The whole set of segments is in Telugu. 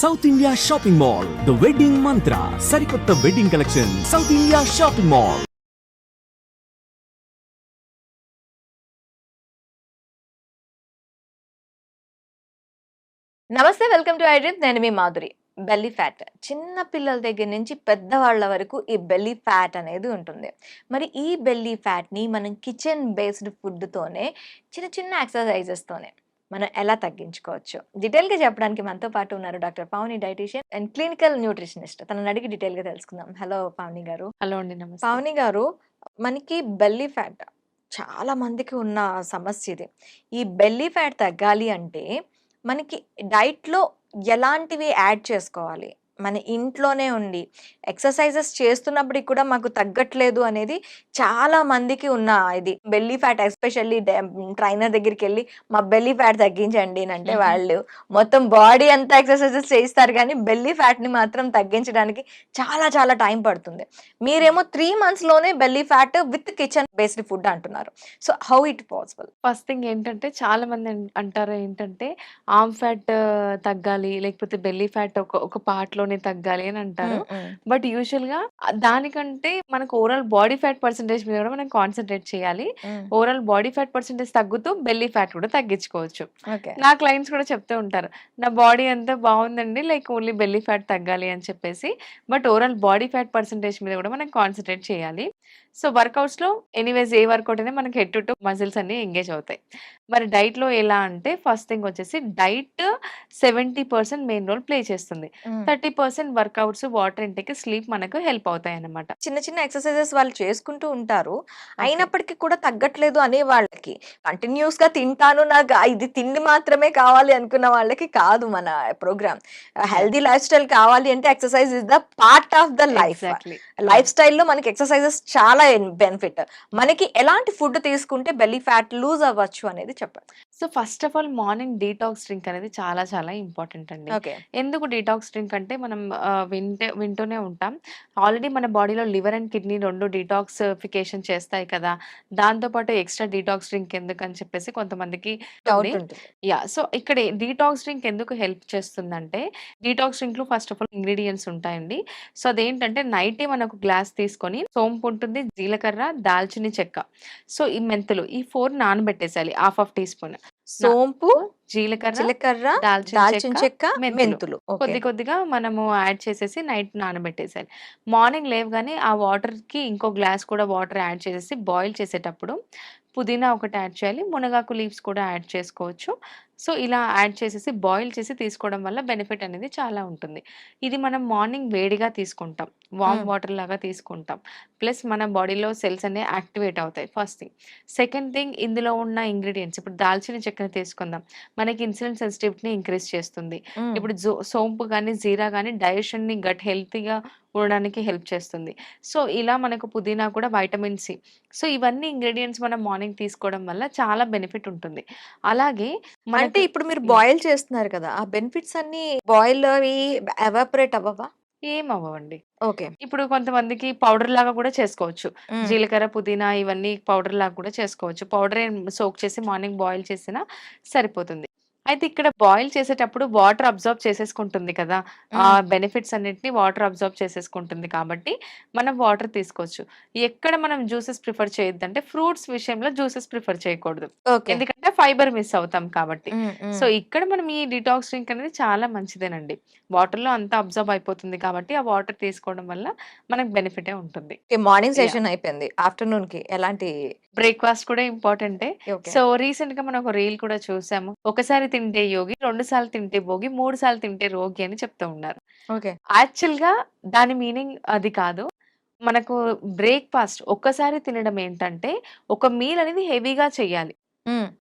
South India shopping mall the wedding మంత్ర సరికొత్త wedding collection south India shopping mall నమస్తే వెల్కమ్ టు ఐడ్రీమ్ నేను మీ మాధురి. బెల్లీ ఫ్యాట్ చిన్న పిల్లల దగ్గర నుంచి పెద్దవాళ్ళ వరకు ఈ బెల్లీ ఫ్యాట్ అనేది ఉంటుంది. మరి ఈ బెల్లీ ఫ్యాట్ని మనం కిచెన్ బేస్డ్ ఫుడ్తోనే చిన్న చిన్న ఎక్సర్సైజెస్తోనే మనం ఎలా తగ్గించుకోవచ్చు? డీటెయిల్గా చెప్పడానికి మనతో పాటు ఉన్నారు doctor Pavani dietician and clinical nutritionist. తనని అడిగి డీటెయిల్గా తెలుసుకుందాం. హలో పావని గారు. హలో అండి నమస్తే. పావని గారు మనకి బెల్లీ ఫ్యాట్ చాలా మందికి ఉన్న సమస్య ఇది. ఈ బెల్లీ ఫ్యాట్ తగ్గాలి అంటే మనకి డైట్లో ఎలాంటివి యాడ్ చేసుకోవాలి? మన ఇంట్లోనే ఉండి ఎక్సర్సైజెస్ చేస్తున్నప్పటికి కూడా మాకు తగ్గట్లేదు అనేది చాలా మందికి ఉన్న ఇది. బెల్లీ ఫ్యాట్ ఎస్పెషల్లీ ట్రైనర్ దగ్గరికి వెళ్ళి మా బెల్లీ ఫ్యాట్ తగ్గించండి అంటే. వాళ్ళు మొత్తం బాడీ అంతా ఎక్సర్సైజెస్ చేయిస్తారు కానీ బెల్లీ ఫ్యాట్ని మాత్రం తగ్గించడానికి చాలా చాలా టైం పడుతుంది. మీరేమో త్రీ లోనే belly fat with kitchen based food అంటున్నారు. So how it possible? First thing ఏంటంటే చాలా మంది అంటారు ఏంటంటే ఆమ్ ఫ్యాట్ తగ్గాలి లేకపోతే బెల్లీ ఫ్యాట్ ఒక ఒక part లోనే తగ్గాలి అని అంటారు. బట్ యూజువల్గా దానికంటే మనకు ఓవరాల్ బాడీ ఫ్యాట్ పర్సంటేజ్ మీద కూడా మనం కాన్సన్ట్రేట్ చేయాలి. ఓవరాల్ బాడీ ఫ్యాట్ పర్సంటేజ్ తగ్గుతూ బెల్లీ ఫ్యాట్ కూడా తగ్గించుకోవచ్చు. నా క్లయింట్స్ కూడా చెప్తూ ఉంటారు నా బాడీ అంతా బాగుందండి లైక్ ఓన్లీ బెల్లీ ఫ్యాట్ తగ్గాలి అని చెప్పేసి. But overall body fat percentage మీద కూడా మనం కాన్సన్ట్రేట్ చేయాలి. సో వర్కౌట్స్లో ఎనీవేస్ ఏ వర్కౌట్ అయినా మనకి హెడ్ టు టు మజిల్స్ అన్ని ఎంగేజ్ అవుతాయి. మరి డైట్లో ఎలా అంటే ఫస్ట్ థింగ్ వచ్చేసి diet seventy percent main role play చేస్తుంది. Thirty percent workouts water intake sleep మనకు హెల్ప్ అవుతాయి అన్నమాట చిన్న చిన్న ఎక్సర్సైజెస్ వాళ్ళు చేసుకుంటూ ఉంటారు. అయినప్పటికీ కూడా తగ్గట్లేదు అనే వాళ్ళకి. కంటిన్యూస్గా తింటాను నాకు ఇది తిండి మాత్రమే కావాలి అనుకున్న వాళ్ళకి కాదు మన ప్రోగ్రామ్ హెల్దీ లైఫ్ స్టైల్ కావాలి అంటే exercise is the part of the life. Life స్టైల్లో మనకి ఎక్సర్సైజెస్ చాలా బెనిఫిట్. మనకి ఎలాంటి ఫుడ్ తీసుకుంటే బెల్లీ ఫ్యాట్ లూజ్ అవ్వచ్చు అనేది చెప్పండి so first of all morning detox drink అనేది చాలా చాలా ఇంపార్టెంట్ అండి. ఎందుకు డీటాక్స్ డ్రింక్ అంటే మనం వింటే వింటూనే ఉంటాం. ఆల్రెడీ మన బాడీలో లివర్ అండ్ కిడ్నీ రెండు డీటాక్సిఫికేషన్ చేస్తాయి కదా. దాంతోపాటు ఎక్స్ట్రా డీటాక్స్ డ్రింక్ ఎందుకు అని చెప్పేసి కొంతమందికి యా సో ఇక్కడ డీటాక్స్ డ్రింక్ ఎందుకు హెల్ప్ చేస్తుందంటే డీటాక్స్ డ్రింక్లో ఫస్ట్ ఆఫ్ ఆల్ ఇంగ్రీడియంట్స్ ఉంటాయండి. సో అదేంటంటే నైటే మనకు గ్లాస్ తీసుకొని సోంపు ఉంటుంది జీలకర్ర దాల్చిన చెక్క. సో ఈ మెంతులు ఈ ఫోర్ నానబెట్టేసాలి హాఫ్ ఆఫ్ టీ స్పూన్. సోంపు జీలకర్ర జీలకర్ర దాల్చిన చెక్క మెంతులు. కొద్ది కొద్దిగా మనము యాడ్ చేసేసి నైట్ నానబెట్టేసాలి మార్నింగ్ లేవగానే ఆ వాటర్కి ఇంకో గ్లాస్ కూడా వాటర్ యాడ్ చేసేసి బాయిల్ చేసేటప్పుడు పుదీనా ఒకటి యాడ్ చేయాలి. మునగాకు లీవ్స్ కూడా యాడ్ చేసుకోవచ్చు. సో ఇలా యాడ్ చేసేసి బాయిల్ చేసి తీసుకోవడం వల్ల బెనిఫిట్ అనేది చాలా ఉంటుంది. ఇది మనం మార్నింగ్ వేడిగా తీసుకుంటాం. వామ్. వాటర్ లాగా తీసుకుంటాం. ప్లస్ మన బాడీలో సెల్స్ అనేవి యాక్టివేట్ అవుతాయి ఫస్ట్ థింగ్. సెకండ్ థింగ్ ఇందులో ఉన్న ఇంగ్రీడియంట్స్ ఇప్పుడు దాల్చిన చెక్కని తీసుకుందాం. మనకి ఇన్సులిన్ సెన్సిటివిటీని ఇంక్రీజ్ చేస్తుంది. ఇప్పుడు జో సోంపు కానీ జీరా కానీ డైజెషన్ని గట్ హెల్తీగా ఉండడానికి హెల్ప్ చేస్తుంది. సో ఇలా మనకు పుదీనా కూడా వైటమిన్ సి. సో ఇవన్నీ ఇంగ్రీడియంట్స్ మనం మార్నింగ్ తీసుకోవడం వల్ల చాలా బెనిఫిట్ ఉంటుంది. అలాగే అంటే ఇప్పుడు మీరు. బాయిల్ చేస్తున్నారు కదా ఆ బెనిఫిట్స్ అన్ని బాయిల్ అవి ఎవాపరేట్ అవ్వవా? ఏం అవ్వండి ఓకే. ఇప్పుడు కొంతమందికి పౌడర్ లాగా కూడా చేసుకోవచ్చు. జీలకర్ర పుదీనా ఇవన్నీ పౌడర్ లాగా కూడా చేసుకోవచ్చు. పౌడర్ సోక్ చేసి మార్నింగ్ బాయిల్ చేసినా సరిపోతుంది. అయితే ఇక్కడ బాయిల్ చేసేటప్పుడు వాటర్ అబ్జర్వ్ చేసేసుకుంటుంది కదా ఆ బెనిఫిట్స్ అన్నిటిని వాటర్ అబ్జర్వ్ చేసేసుకుంటుంది కాబట్టి మనం వాటర్ తీసుకోవచ్చు. ఎక్కడ మనం జ్యూసెస్ ప్రిఫర్ చేయొద్దు అంటే ఫ్రూట్స్ విషయంలో జ్యూసెస్ ప్రిఫర్ చేయకూడదు. ఎందుకంటే ఫైబర్ మిస్ అవుతాం కాబట్టి. సో ఇక్కడ మనం ఈ డిటాక్స్ డ్రింక్ అనేది చాలా మంచిదేనండి. వాటర్లో అంతా అబ్జర్వ్ అయిపోతుంది కాబట్టి ఆ వాటర్ తీసుకోవడం వల్ల మనకు బెనిఫిటే ఉంటుంది. మార్నింగ్. సెషన్ అయిపోయింది. ఆఫ్టర్నూన్కి ఎలాంటి బ్రేక్ఫాస్ట్ కూడా ఇంపార్టెంటే. సో రీసెంట్గా మనం ఒక రీల్ కూడా చూసాము. ఒకసారి తింటే యోగి రెండు సార్లు తింటే భోగి మూడు సార్లు తింటే రోగి అని చెప్తూ ఉన్నారు. ఓకే. యాక్చువల్గా దాని మీనింగ్ అది కాదు. మనకు బ్రేక్ఫాస్ట్ ఒక్కసారి తినడం ఏంటంటే ఒక మీల్ అనేది హెవీగా చేయాలి.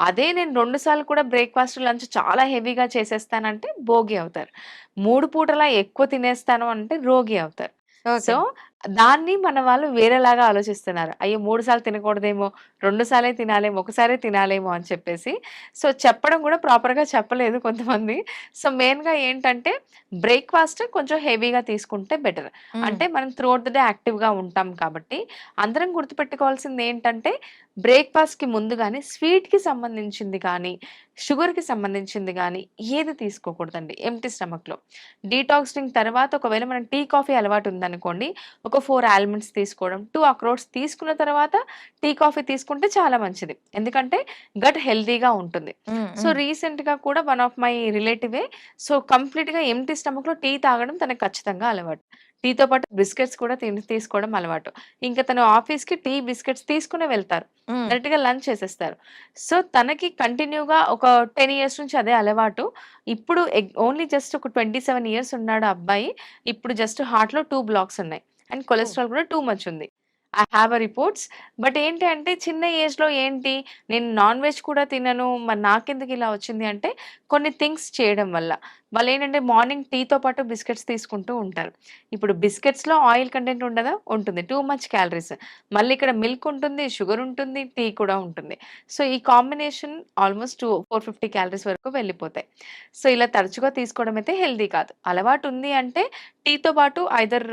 అదే నేను రెండు సార్లు కూడా బ్రేక్ఫాస్ట్ లంచ్ చాలా హెవీగా చేసేస్తానంటే భోగి అవుతారు. మూడు పూటలా ఎక్కువ తినేస్తాను అంటే రోగి అవుతారు. సో దాన్ని మన వాళ్ళు వేరేలాగా ఆలోచిస్తున్నారు. అయ్యో! 3 సార్లు తినకూడదేమో, 2 సార్లే తినాలేమో, ఒకసారే తినాలేమో అని చెప్పేసి. సో, చెప్పడం కూడా ప్రాపర్‌గా చెప్పలేదు కొంతమంది. సో, మెయిన్‌గా ఏంటంటే బ్రేక్‌ఫాస్ట్ కొంచెం హెవీగా తీసుకుంటే బెటర్. అంటే మనం త్రూఅవుట్ ద డే యాక్టివ్‌గా ఉంటాం కాబట్టి, అందరం గుర్తుపెట్టుకోవాల్సింది ఏంటంటే బ్రేక్‌ఫాస్ట్‌కి ముందు గాని స్వీట్‌కి సంబంధించింది గానీ, షుగర్‌కి సంబంధించింది గానీ ఏది తీసుకోకూడదండి ఎంప్టీ స్టమక్‌లో. డీటాక్సింగ్ తర్వాత ఒకవేళ మనం టీ, కాఫీ అలవాటు ఉందనుకోండి, ఒక 4 ఆల్మండ్స్ తీసుకోవడం, 2 అక్రోట్స్ తీసుకున్న తర్వాత టీ, కాఫీ తీసుకుంటే చాలా మంచిది. ఎందుకంటే గట్ హెల్తీగా ఉంటుంది. So, hmm. రీసెంట్‌గా కూడా వన్ ఆఫ్ మై రిలేటివే సో, కంప్లీట్‌గా ఎంప్టీ స్టమక్‌లో టీ తాగడం తనకు ఖచ్చితంగా అలవాటు. టీతో పాటు బిస్కెట్స్ కూడా తిని తీసుకోవడం అలవాటు. ఇంక తను ఆఫీస్‌కి టీ, బిస్కెట్స్ తీసుకునే వెళ్తారు. హ్మ్. డైరెక్ట్‌గా లంచ్ చేసేస్తారు. సో, తనకి కంటిన్యూగా ఒక 10 ఇయర్స్ నుంచి అదే అలవాటు. ఇప్పుడు ఓన్లీ జస్ట్ ఒక 27 ఇయర్స్ ఉన్నాడు అబ్బాయి. ఇప్పుడు జస్ట్ హార్ట్‌లో 2 బ్లాక్స్ ఉన్నాయి. అండ్! కొలెస్ట్రాల్ కూడా టూ మచ్ ఉంది. I have a reports. But ఏంటి అంటే చిన్న ఏజ్‌లో ఏంటి నేను నాన్ వెజ్ కూడా తినను. మరి నాకెందుకు ఇలా వచ్చింది అంటే కొన్ని థింగ్స్ చేయడం వల్ల. వాళ్ళేంటంటే మార్నింగ్ టీతో పాటు బిస్కెట్స్ తీసుకుంటూ ఉంటారు. ఇప్పుడు బిస్కెట్స్‌లో ఆయిల్ కంటెంట్ ఉండదా? ఉంటుంది. Too much calories. మళ్ళీ ఇక్కడ మిల్క్ ఉంటుంది, షుగర్ ఉంటుంది, టీ కూడా ఉంటుంది. సో, ఈ కాంబినేషన్ ఆల్మోస్ట్ టూ 450 క్యాలరీస్ వరకు వెళ్ళిపోతాయి. సో, ఇలా తరచుగా తీసుకోవడం అయితే హెల్తీ కాదు. అలవాటు ఉంది అంటే టీతో పాటు ఐదర్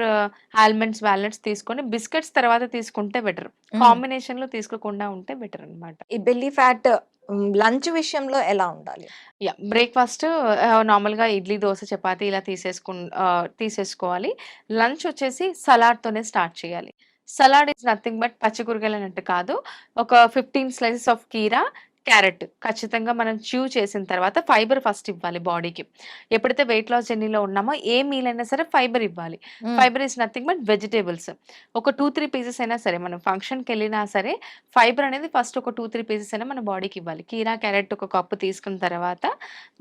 ఆల్మండ్స్, వాల్నట్స్ తీసుకొని బిస్కెట్స్ తర్వాత తీసుకుంటే బెటర్. కాంబినేషన్‌లో తీసుకోకుండా ఉంటే బెటర్ అన్నమాట. ఈ బెల్లీ ఫ్యాట్. లంచ్ విషయంలో ఎలా ఉండాలి? యా బ్రేక్‌ఫాస్ట్ నార్మల్‌గా ఇడ్లీ, దోస, చపాతి ఇలా తీసేసుకు తీసేసుకోవాలి. లంచ్ వచ్చేసి సలాడ్‌తోనే స్టార్ట్ చేయాలి. సలాడ్ ఇస్ నథింగ్ బట్ పచ్చి కూరగాయలు అన్నట్టు కాదు. ఒక 15 స్లైసెస్ ఆఫ్ కీరా, క్యారట్ ఖచ్చితంగా మనం చ్యూ చేసిన తర్వాత ఫైబర్ ఫస్ట్ ఇవ్వాలి బాడీకి. ఎప్పుడైతే వెయిట్ లాస్ జర్నీలో ఉన్నామో ఏ మీల్ అయినా సరే ఫైబర్ ఇవ్వాలి. Fibre is nothing but vegetables. ఒక 2, 3 పీసెస్ అయినా సరే మనం ఫంక్షన్‌కెళ్ళినా సరే ఫైబర్ అనేది ఫస్ట్ ఒక 2, 3 పీసెస్ అయినా మన బాడీకి ఇవ్వాలి. కీరా, క్యారట్ ఒక కప్పు తీసుకున్న తర్వాత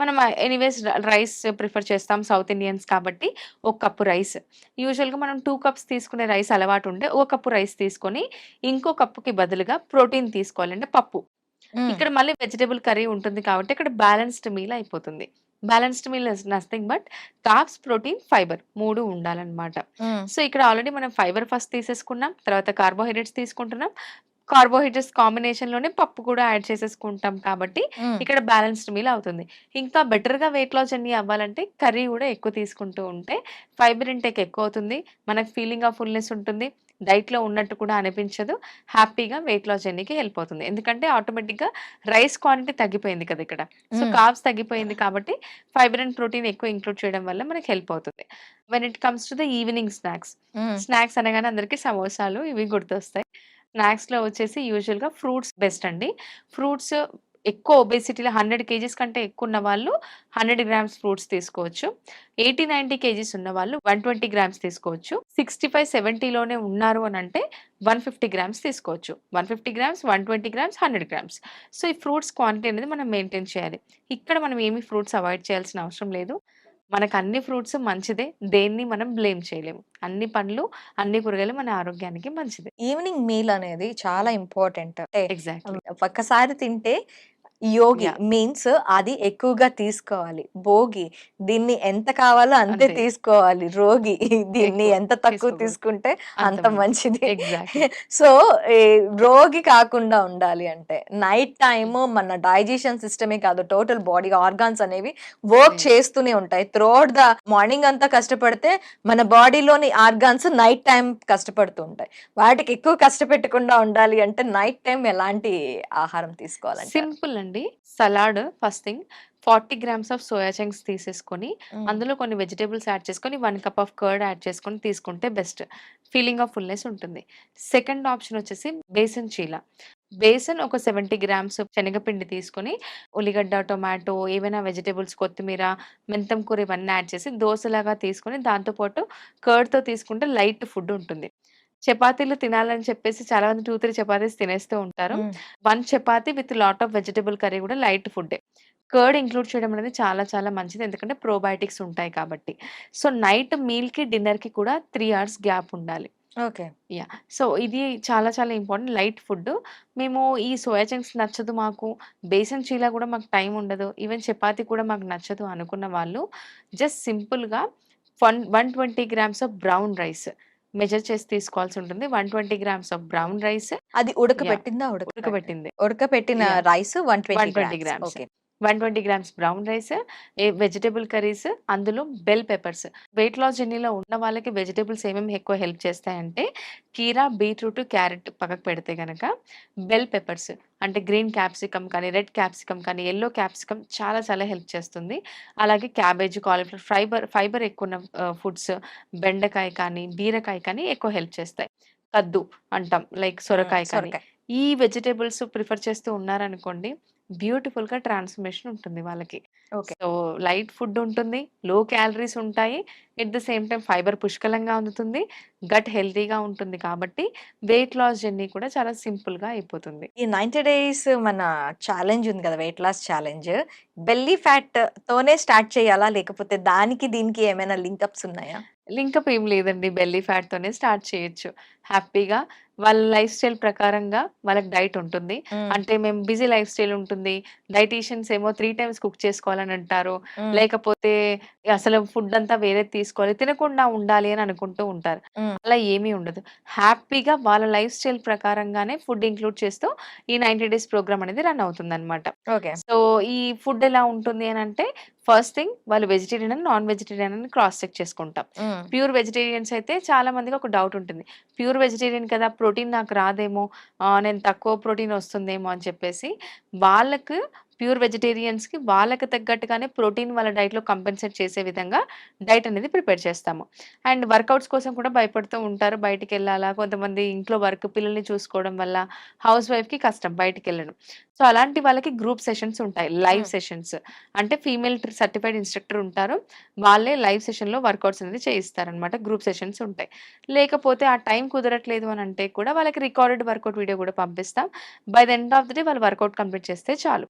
మనం ఎనీవేస్ రైస్ ప్రిఫర్ చేస్తాం సౌత్ ఇండియన్స్ కాబట్టి ఒక కప్పు రైస్. యూజువల్‌గా మనం 2 కప్స్ తీసుకునే రైస్ అలవాటు ఉంటే ఒక కప్పు రైస్ తీసుకొని ఇంకో కప్పుకి బదులుగా ప్రోటీన్ తీసుకోవాలి. అంటే పప్పు. ఇక్కడ మళ్ళీ వెజిటబుల్ కర్రీ ఉంటుంది కాబట్టి ఇక్కడ బ్యాలెన్స్డ్ మీల్ అయిపోతుంది. Balanced meal is nothing but carbs, protein, fibre 3 ఉండాలన్నమాట. సో, ఇక్కడ ఆల్రెడీ మనం ఫైబర్ ఫస్ట్ తీసేసుకున్నాం. తర్వాత కార్బోహైడ్రేట్స్ తీసుకుంటున్నాం. కార్బోహైడ్రేట్స్ కాంబినేషన్‌లోనే పప్పు కూడా యాడ్ చేసేసుకుంటాం కాబట్టి. ఇక్కడ బ్యాలెన్స్డ్ మీల్ అవుతుంది. ఇంకా బెటర్‌గా వెయిట్ లాస్ జర్నీ అవ్వాలంటే కర్రీ కూడా ఎక్కువ తీసుకుంటూ ఉంటే ఫైబర్ ఇంటేక్ ఎక్కువ అవుతుంది. మనకు ఫీలింగ్ ఆఫ్ ఫుల్‌నెస్ ఉంటుంది. డైట్‌లో ఉన్నట్టు కూడా అనిపించదు. హ్యాపీగా వెయిట్ లాస్ జర్నీకి హెల్ప్ అవుతుంది. ఎందుకంటే ఆటోమేటిక్‌గా రైస్ క్వాంటిటీ తగ్గిపోయింది కదా ఇక్కడ. సో, హ్మ్. కార్బ్స్ తగ్గిపోయింది కాబట్టి ఫైబర్ అండ్ ప్రోటీన్ ఎక్కువ ఇంక్లూడ్ చేయడం వల్ల మనకి హెల్ప్ అవుతుంది. When it comes to the evening snacks. Snacks అనగానే అందరికి సమోసాలు ఇవి గుర్తొస్తాయి. స్నాక్స్‌లో వచ్చేసి యూజువల్‌గా ఫ్రూట్స్ బెస్ట్ అండి. ఫ్రూట్స్ ఎక్కువ ఒబేసిటీలో 100 కేజీస్ కంటే ఎక్కువ ఉన్న వాళ్ళు 100 గ్రామ్స్ ఫ్రూట్స్ తీసుకోవచ్చు. 80, 90 కేజీస్ ఉన్నవాళ్ళు 120 గ్రామ్స్ తీసుకోవచ్చు. 65, 70 లోనే ఉన్నారు అనంటే 150 గ్రామ్స్ తీసుకోవచ్చు. 150 గ్రామ్స్, 120 గ్రామ్స్, 100 గ్రామ్స్. సో, ఈ ఫ్రూట్స్ క్వాంటిటీ అనేది మనం మెయింటైన్ చేయాలి. ఇక్కడ మనం ఏమి ఫ్రూట్స్ అవాయిడ్ చేయాల్సిన అవసరం లేదు. మనకు అన్ని ఫ్రూట్స్ మంచిదే. దేన్ని మనం బ్లేమ్ చేయలేము. అన్ని పండ్లు, అన్ని కూరగాయలు మన ఆరోగ్యానికి మంచిదే. ఈవినింగ్ మీల్ అనేది చాలా ఇంపార్టెంట్. అంటే ఎగ్జాక్ట్‌లీ. ఒక్కసారి తింటే యోగి! మీన్స్ అది ఎక్కువగా తీసుకోవాలి. భోగి దీన్ని ఎంత కావాలో అంతే. తీసుకోవాలి. రోగి దీన్ని ఎంత తక్కువ. తీసుకుంటే అంత మంచిది. సో, రోగి కాకుండా ఉండాలి అంటే నైట్ టైమ్ మన డైజెషన్ సిస్టమే కాదు టోటల్ బాడీ ఆర్గాన్స్ అనేవి వర్క్. చేస్తూనే ఉంటాయి. త్రూఅవుట్ ద మార్నింగ్ అంతా కష్టపడితే మన బాడీలోని ఆర్గాన్స్ నైట్ టైమ్ కష్టపడుతూ ఉంటాయి. వాటికి ఎక్కువ కష్టపెట్టకుండా ఉండాలి అంటే నైట్ టైమ్ ఎలాంటి ఆహారం తీసుకోవాలంటారు? సింపుల్ అండి. Salad first thing 40 grams of soya chunks తీసేసుకొని. అందులో కొన్ని వెజిటబుల్స్ యాడ్ చేసుకొని 1 కప్ ఆఫ్ కర్డ్ యాడ్ చేసుకొని తీసుకుంటే బెస్ట్. ఫీలింగ్ ఆఫ్ ఫుల్‌నెస్ ఉంటుంది. సెకండ్ ఆప్షన్ వచ్చేసి బేసన్ చీల. బేసన్ ఒక 70 గ్రామ్స్ శనగపిండి తీసుకొని ఉల్లిగడ్డ, టొమాటో ఏవైనా వెజిటబుల్స్ కొత్తిమీర, మెంతం కూర ఇవన్నీ యాడ్ చేసి దోసలాగా తీసుకొని దాంతో పాటు కర్డ్‌తో తీసుకుంటే లైట్ ఫుడ్ ఉంటుంది. చపాతీలు తినాలని చెప్పేసి చాలా మంది 2, 3 చపాతీస్ తినేస్తూ ఉంటారు. 1 chapati with lot of vegetable curry కూడా లైట్ ఫుడ్డే. కర్డ్ ఇంక్లూడ్ చేయడం అనేది చాలా చాలా మంచిది. ఎందుకంటే ప్రోబయోటిక్స్ ఉంటాయి కాబట్టి. సో, నైట్ మీల్‌కి, డిన్నర్‌కి కూడా 3 అవర్స్ గ్యాప్ ఉండాలి. ఓకే. యాహ్! సో, ఇది చాలా చాలా ఇంపార్టెంట్ లైట్ ఫుడ్. మేము ఈ సోయా చంక్స్ నచ్చదు మాకు, బేసన్ చీల కూడా మాకు టైం ఉండదు, ఈవెన్ చపాతీ కూడా మాకు నచ్చదు అనుకున్న వాళ్ళు జస్ట్ సింపుల్‌గా one 120 grams of brown rice measure చేసి తీసుకోవాల్సి ఉంటుంది. 120 గ్రామ్స్ ఆఫ్ బ్రౌన్ రైస్ అది ఉడకబెట్టిందా? ఉడకబెట్టిందా? Yeah! Rice 120 120 grams. Okay. 120 grams brown rice, ఏ వెజిటబుల్ కర్రీస్, అందులో బెల్ పెప్పర్స్. వెయిట్ లాస్ జర్నీలో ఉన్న వాళ్ళకి వెజిటబుల్స్ ఏమేమి ఎక్కువ హెల్ప్ చేస్తాయంటే కీరా, బీట్రూట్, క్యారెట్ పక్కకు పెడితే గనక బెల్ పెప్పర్స్ అంటే గ్రీన్ క్యాప్సికమ్ కానీ, రెడ్ క్యాప్సికమ్ కానీ, యెల్లో క్యాప్సికమ్ చాలా చాలా హెల్ప్ చేస్తుంది. అలాగే క్యాబేజ్, కాలీఫ్లవర్ ఫైబర్ ఫైబర్ ఎక్కువున్న ఆహ్, ఫుడ్స్ బెండకాయ కానీ, బీరకాయ కానీ ఎక్కువ హెల్ప్ చేస్తాయి. కద్దు అంటాం లైక్. సొరకాయ కానీ. ఈ వెజిటబుల్స్ ప్రిఫర్ చేస్తూ ఉన్నారనుకోండి బ్యూటిఫుల్‌గా ట్రాన్స్‌ఫర్మేషన్ ఉంటుంది వాళ్ళకి. సో, లైట్ ఫుడ్ ఉంటుంది. లో క్యాలరీస్ ఉంటాయి. At the same time fibre పుష్కలంగా అందుతుంది. గట్ హెల్తీగా ఉంటుంది కాబట్టి వెయిట్ లాస్ జర్నీ కూడా చాలా సింపుల్‌గా అయిపోతుంది. ఈ 90 డేస్ మన ఛాలెంజ్ ఉంది కదా! Weight loss challenge. Belly fat తోనే స్టార్ట్ చేయాలా? లేకపోతే దానికి దీనికి ఏమైనా లింకప్స్ ఉన్నాయా? లింకప్ ఏం లేదండి. బెల్లీ ఫ్యాట్‌తోనే స్టార్ట్ చేయొచ్చు. హ్యాపీగా వాళ్ళ లైఫ్ స్టైల్ ప్రకారంగా వాళ్ళకి డైట్ ఉంటుంది. అంటే మేము బిజీ లైఫ్ స్టైల్ ఉంటుంది. డైటీషియన్స్ ఏమో 3 టైమ్స్ కుక్ చేసుకోవాలని అంటారు. లేకపోతే అసలు ఫుడ్ అంతా వేరేది తీసుకోవాలి. తినకుండా ఉండాలి అని అనుకుంటూ ఉంటారు. అలా ఏమీ ఉండదు. హ్యాపీగా వాళ్ళ లైఫ్ స్టైల్ ప్రకారంగానే ఫుడ్ ఇంక్లూడ్ చేస్తూ ఈ 90 డేస్ ప్రోగ్రామ్ అనేది రన్ అవుతుందన్నమాట. ఓకే. సో, ఈ ఫుడ్ ఎలా ఉంటుంది అనంటే ఫస్ట్ థింగ్ వాళ్ళు వెజిటేరియన్ అని, నాన్ వెజిటేరియన్ అని క్రాస్ చెక్ చేసుకుంటాం. ప్యూర్ వెజిటేరియన్స్ అయితే చాలా మందికి ఒక డౌట్ ఉంటుంది. ప్యూర్ వెజిటేరియన్ కదా! ప్రోటీన్ నాకు రాదేమో, నేను తక్కువ ప్రోటీన్ వస్తుందేమో అని చెప్పేసి వాళ్ళకు ప్యూర్ వెజిటేరియన్స్‌కి వాళ్ళకి తగ్గట్టుగానే ప్రోటీన్ వాళ్ళ డైట్‌లో కంపెన్సేట్ చేసే విధంగా డైట్ అనేది ప్రిపేర్ చేస్తాము. అండ్ వర్కౌట్స్ కోసం కూడా భయపడుతూ ఉంటారు. బయటికెళ్ళాలా? కొంతమంది ఇంట్లో వర్క్ పిల్లల్ని చూసుకోవడం వల్ల హౌస్ వైఫ్‌కి కష్టం బయటికెళ్ళడం. సో, అలాంటి వాళ్ళకి గ్రూప్ సెషన్స్ ఉంటాయి. లైవ్. సెషన్స్. అంటే ఫీమేల్ సర్టిఫైడ్ ఇన్‌స్ట్రక్టర్ ఉంటారు. వాళ్ళే లైవ్ సెషన్‌లో వర్కౌట్స్ అనేది చేయిస్తారనమాట. గ్రూప్ సెషన్స్ ఉంటాయి. లేకపోతే ఆ టైం కుదరట్లేదు అని అంటే కూడా వాళ్ళకి రికార్డెడ్ వర్కౌట్ వీడియో కూడా పంపిస్తాం. By the end of the day వాళ్ళు వర్కౌట్ కంప్లీట్ చేస్తే చాలు.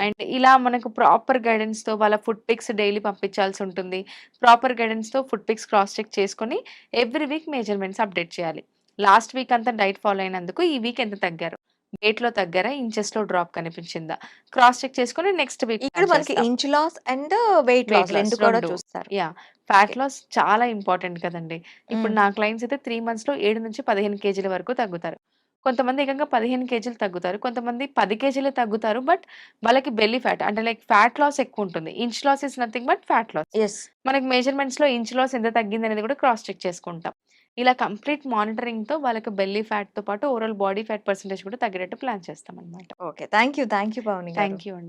అండ్ ఇలా మనకు ప్రాపర్ గైడెన్స్‌తో వాళ్ళ ఫుడ్ పిక్స్ డైలీ పంపించాల్సి ఉంటుంది. ప్రాపర్ గైడెన్స్‌తో ఫుడ్ పిక్స్ క్రాస్ చెక్ చేసుకొని ఎవ్రీ వీక్ మెజర్‌మెంట్స్ అప్డేట్ చేయాలి. లాస్ట్ వీక్ అంతా డైట్ ఫాలో అయినందుకు ఈ వీక్ ఎంత తగ్గారు? వెయిట్‌లో తగ్గారా? ఇంచెస్‌లో డ్రాప్ కనిపించిందా? క్రాస్ చెక్ చేసుకొని నెక్స్ట్ వీక్ ఇక్కడ మనకి. Inch loss and weight weight loss 2 కూడా 2. చూస్తారు. యాహ్! ఫ్యాట్. లాస్ చాలా ఇంపార్టెంట్ కదండీ. ఇప్పుడు. నా క్లయింట్స్ అయితే 3 మంత్స్‌లో 7-15 కేజీల వరకు తగ్గుతారు. కొంతమంది ఏకంగా 15 కేజీలు తగ్గుతారు. కొంతమంది 10 కేజీలే తగ్గుతారు. బట్ వాళ్ళకి బెల్లీ ఫ్యాట్ అంటే లైక్ ఫ్యాట్ లాస్ ఎక్కువుంటుంది. Inch loss is nothing but fat loss. మనకి మెజర్‌మెంట్స్‌లో ఇంచ్ లాస్ ఎంత తగ్గిందనేది కూడా క్రాస్ చెక్ చేసుకుంటాం. ఇలా కంప్లీట్ మానిటరింగ్‌తో వాళ్ళకి బెల్లీ ఫ్యాట్‌తో పాటు ఓవరాల్ బాడీ ఫ్యాట్ పర్సెంటేజ్ కూడా తగ్గేటట్టు plan చేస్తామనమాట. Okay. Thank you. Thank you. Thank you అండి.